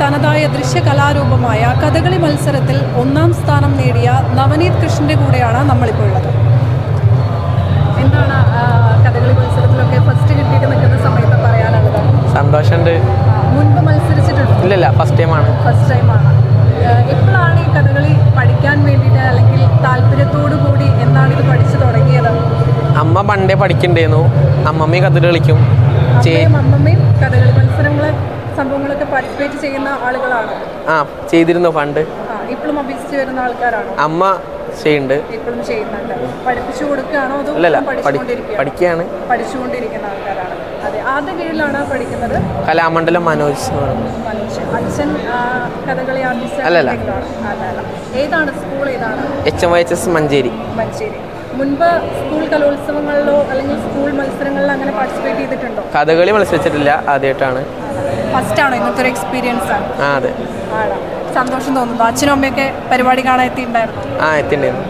തനതായ ദൃശ്യകലാരൂപമായ കഥകളി മത്സരത്തിൽ ഒന്നാം സ്ഥാനം നേടിയ നവനീത് കൃഷ്ണന്റെ കൂടെയാണ് നമ്മളിപ്പോൾ ഉള്ളത്. എന്താണ് കഥകളി മത്സരത്തിലൊക്കെ ഫസ്റ്റ് കിട്ടിയിട്ട് നിൽക്കുന്ന സമയത്ത് പറയാനുള്ളത്? സന്തോഷമുണ്ട്. മുൻപ് മത്സരിച്ചിട്ടുണ്ട്? ഇല്ലല്ല ഫസ്റ്റ് ടൈമാണ് ഫസ്റ്റ് ടൈമാണ് എപ്പോഴാണ് ഈ കഥകളി പഠിക്കാൻ വേണ്ടിയിട്ട് അല്ലെങ്കിൽ താല്പര്യത്തോടു കൂടി എന്നാണ് ഇത് പഠിച്ചു തുടങ്ങിയത്? അമ്മ പണ്ടേ പഠിക്കണ്ടേന്നു അമ്മമ്മയും കഥകളി കളിക്കും. അമ്മയും കഥകളി മത്സരങ്ങൾ സംഭവങ്ങളൊക്കെ പാർട്ടിസിപ്പേറ്റ് ചെയ്യുന്ന ആളുകളാണ്. ആ ചെയ്തിരുന്നു പണ്ട് ഇപ്പോഴും അഭ്യസിച്ച് വരുന്ന ആൾക്കാരാണോ? അമ്മ ചെയ്യുന്നുണ്ട്. ഇപ്പോഴും ചെയ്യുന്നുണ്ട്. പഠിപ്പിച്ചു കൊടുക്കുകയാണോ അതോ പഠിക്കുകയാണ്. പഠിച്ചുകൊണ്ടിരിക്കുന്ന ആൾക്കാരാണ്. അതെ ആദ്യ കീഴിലാണ് പഠിക്കുന്നത്? കലാമണ്ഡലം മനോജ് അച്ഛൻ കഥകളി അല്ലല്ല. അല്ല അല്ല. ഏതാണ്? സ്കൂൾ ഏതാണ്? H M Y H S Manjeri. Manjeri. മുൻപ് സ്കൂൾ കലോത്സവങ്ങളിലോ അല്ലെങ്കിൽ സ്കൂൾ മത്സരങ്ങളിലോ അങ്ങനെ പാർട്ടിസിപ്പേറ്റ് ചെയ്തിട്ടുണ്ടോ? കഥകളി മത്സരിച്ചിട്ടില്ല ആദ്യമായിട്ടാണ്. ഫസ്റ്റ് ആണോ ഇങ്ങനത്തെ ഒരു എക്സ്പീരിയൻസ് ആണ് അതെ. ആണോ? സന്തോഷം തോന്നുന്നു. അച്ഛനും അമ്മയൊക്കെ പരിപാടി കാണാൻ എത്തിയിട്ടുണ്ടായിരുന്നു. ആ എത്തിണ്ടായിരുന്നു